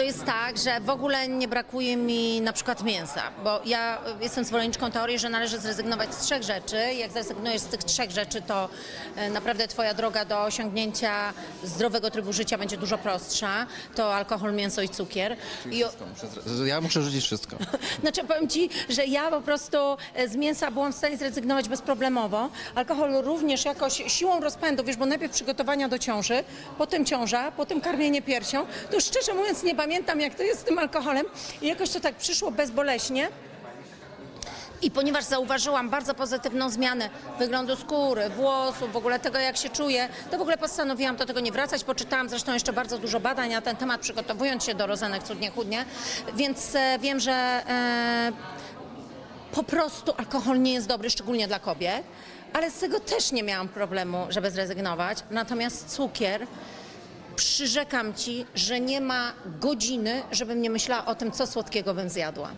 to jest tak, że w ogóle nie brakuje mi na przykład mięsa, bo ja jestem zwolenniczką teorii, że należy zrezygnować z trzech rzeczy. Jak zrezygnujesz z tych trzech rzeczy, to e, naprawdę twoja droga do osiągnięcia zdrowego trybu życia będzie dużo prostsza. To alkohol, mięso i cukier. I, Wszystko Ja muszę rzucić wszystko. znaczy powiem Ci, że ja po prostu e, z mięsa byłam w stanie zrezygnować bezproblemowo. Alkohol również jakoś siłą rozpędu, wiesz, bo najpierw przygotowania do ciąży, potem ciąża, potem karmienie piersią. To szczerze mówiąc nie pamiętam jak to jest z tym alkoholem i jakoś to tak przyszło bezboleśnie. I ponieważ zauważyłam bardzo pozytywną zmianę wyglądu skóry, włosów, w ogóle tego jak się czuję, to w ogóle postanowiłam do tego nie wracać. Poczytałam zresztą jeszcze bardzo dużo badań na ten temat, przygotowując się do Rozenek Cud nie chudnie, więc e, wiem, że e, po prostu alkohol nie jest dobry, szczególnie dla kobiet, ale z tego też nie miałam problemu, żeby zrezygnować. Natomiast cukier, przyrzekam ci, że nie ma godziny, żebym nie myślała o tym, co słodkiego bym zjadła.